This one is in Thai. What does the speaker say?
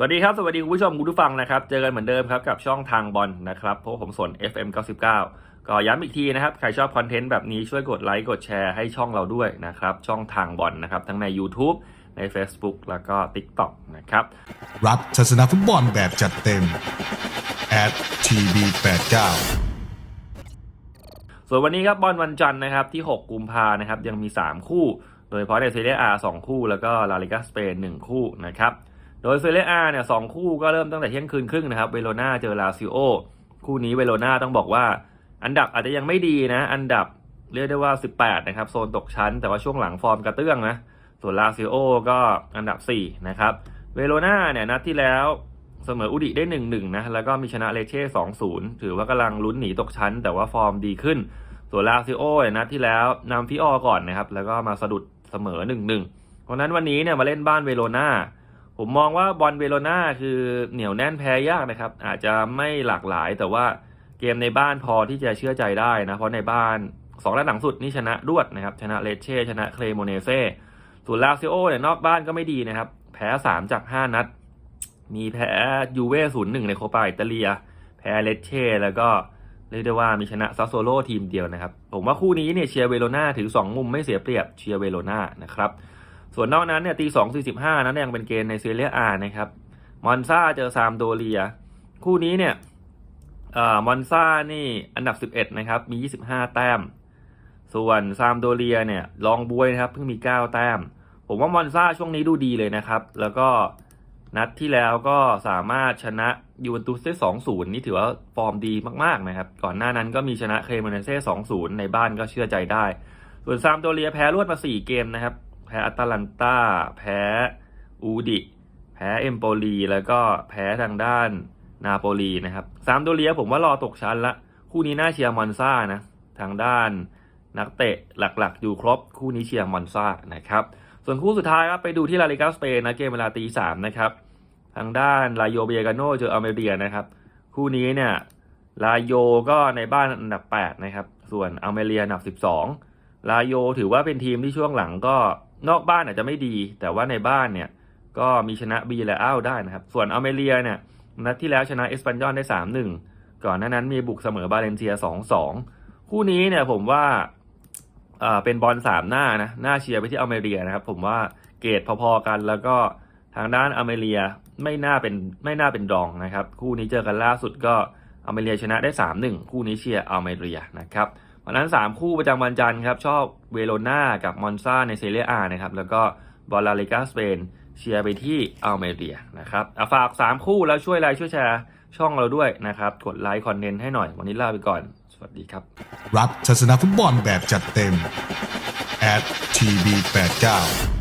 สวัสดีครับ สวัสดีคุณผู้ชมคุณผู้ฟังนะครับ เจอกันเหมือนเดิมครับกับช่องทางบอลนะครับเพราะผมสน FM 99 ก็ย้ำอีกทีนะครับ ใครชอบคอนเทนต์แบบนี้ช่วยกดไลค์กดแชร์ให้ช่องเราด้วยนะครับ ช่องทางบอลนะครับ ทั้งใน YouTube ใน Facebook แล้วก็ TikTok นะครับ รับทัศนฟุตบอลแบบจัดเต็ม at tv89 ส่วนวันนี้ครับบอลวันจันทร์นะครับที่ 6 กุมภานะครับยังมี 3 คู่ โดยเฉพาะในเซเรียอาสองคู่ แล้วก็ลาลิกาสเปน1คู่นะครับ โดยเซเรียอาเนี่ยสองคู่ก็เริ่มตั้งแต่เที่ยงคืนครึ่งนะครับ เวโรนาเจอลาซิโอ คู่นี้เวโรนาต้องบอกว่า อันดับอาจจะยังไม่ดีนะ อันดับเรียกได้ว่า 18 นะครับ โซนตกชั้น แต่ว่าช่วงหลังฟอร์มกระเตื้องนะ ส่วนลาซิโอก็อันดับ 4 นะครับ เวโรนาเนี่ยนัดที่แล้วเสมออุดิได้ 1-1 นะ แล้วก็มีชนะเลเช่2-0 ถือว่ากำลังลุ้นหนีตกชั้น แต่ว่าฟอร์มดีขึ้น ส่วนลาซิโอเนี่ยนัดที่แล้วนำฟิออก่อนนะครับ แล้วก็มาสะดุดเสมอ 1-1 เพราะฉะนั้นวันนี้เนี่ยมาเล่นบ้านเวโรนา ผมมองว่าบอลเวโรนาคือเหนียวแน่นแพ้ยากนะครับ อาจจะไม่หลากหลาย แต่ว่าเกมในบ้านพอที่จะเชื่อใจได้นะ เพราะในบ้านสองนัดหลังสุดนี่ชนะรวดนะครับ ชนะเลเช่ชนะเคลโมเนเซ่ส่วนลาซิโอเนี่ยนอกบ้านก็ไม่ดีนะครับ แพ้3จาก5นัด มีแพ้ยูเว่ศูนย์หนึ่งในโคปาอิตาเลีย แพ้เลเช่แล้วก็เรียกได้ว่ามีชนะซัสโซโลทีมเดียวนะครับ ผมว่าคู่นี้เนี่ยเชียร์เวโรนาถือ2มุมไม่เสียเปรียบเชียร์เวโรนานะครับ ส่วนนอกนั้นเนี่ยตีสองสี่สิบห้านั้นยังเป็นเกณฑ์ในเซเรียอานะครับมอนซาเจอซามโดเรีย คู่นี้เนี่ยอมอนซานี่อันดับ11นะครับมี25แต้ม ส่วนซามโดเรียเนี่ยลองบวยนะครับเพิ่งมี9แต้ม ผมว่ามอนซาช่วงนี้ดูดีเลยนะครับ แล้วก็นัดที่แล้วก็สามารถชนะยูเวนตุสได้2-0นี่ถือว่าฟอร์มดีมากๆนะครับ ก่อนหน้านั้นก็มีชนะเครมเนเซ่2-0ในบ้านก็เชื่อใจได้ ส่วนซามโดเรียแพ้รวดมา4เกมนะครับ แพ้อัตแลนตาแพ้อูดิ แพ้เอมโปลี แล้วก็แพ้ทางด้านนาโปลีนะครับซามโดเรียผมว่ารอตกชั้นละ คู่นี้น่าเชียร์มอนซ่านะ ทางด้านนักเตะหลักๆ อยู่ครบ คู่นี้เชียร์มอนซ่านะครับ ส่วนคู่สุดท้ายครับไปดูที่ลาลิกาสเปนนะเกมเวลาตีสามนะครับทางด้านลาโยเบียกาโนเจออเมเรียนะครับ คู่นี้เนี่ยลาโยก็ในบ้านอันดับ 8 นะครับ ส่วนอเมเรียอันดับ 12 ลาโยถือว่าเป็นทีมที่ช่วงหลังก็ นอกบ้านอาจจะไม่ดี แต่ว่าในบ้านเนี่ยก็มีชนะบีและอ้าวได้นะครับ ส่วนอเมเรียเนี่ยนัดที่แล้วชนะเอสปันยอนได้ 3-1 ก่อนหน้านั้นมีบุกเสมอบาเลนเซีย 2-2 คู่นี้เนี่ยผมว่าเป็นบอลสามหน้านะหน้าเชียร์ไปที่อเมเรียนะครับ ผมว่าเกรดพอๆกันแล้วก็ทางด้านอเมเรียไม่น่าเป็นไม่น่าเป็นรองนะครับ คู่นี้เจอกันล่าสุดก็อเมเรียชนะได้ 3-1 คู่นี้เชียร์อเมเรียนะครับ วันนั้น 3 คู่ประจำวันจันทร์ครับ ชอบเวโรนากับมอนซาในเซเรียอานะครับ แล้วก็บอลลาลิกาสเปนเชียร์ไปที่อัลเมเรียนะครับอะฝาก 3 คู่แล้วช่วยไลค์ช่วยแชร์ช่องเราด้วยนะครับ กดไลค์คอนเทนต์ให้หน่อย วันนี้ลาไปก่อน สวัสดีครับ รับทัศนฟุตบอลแบบจัดเต็ม at tv89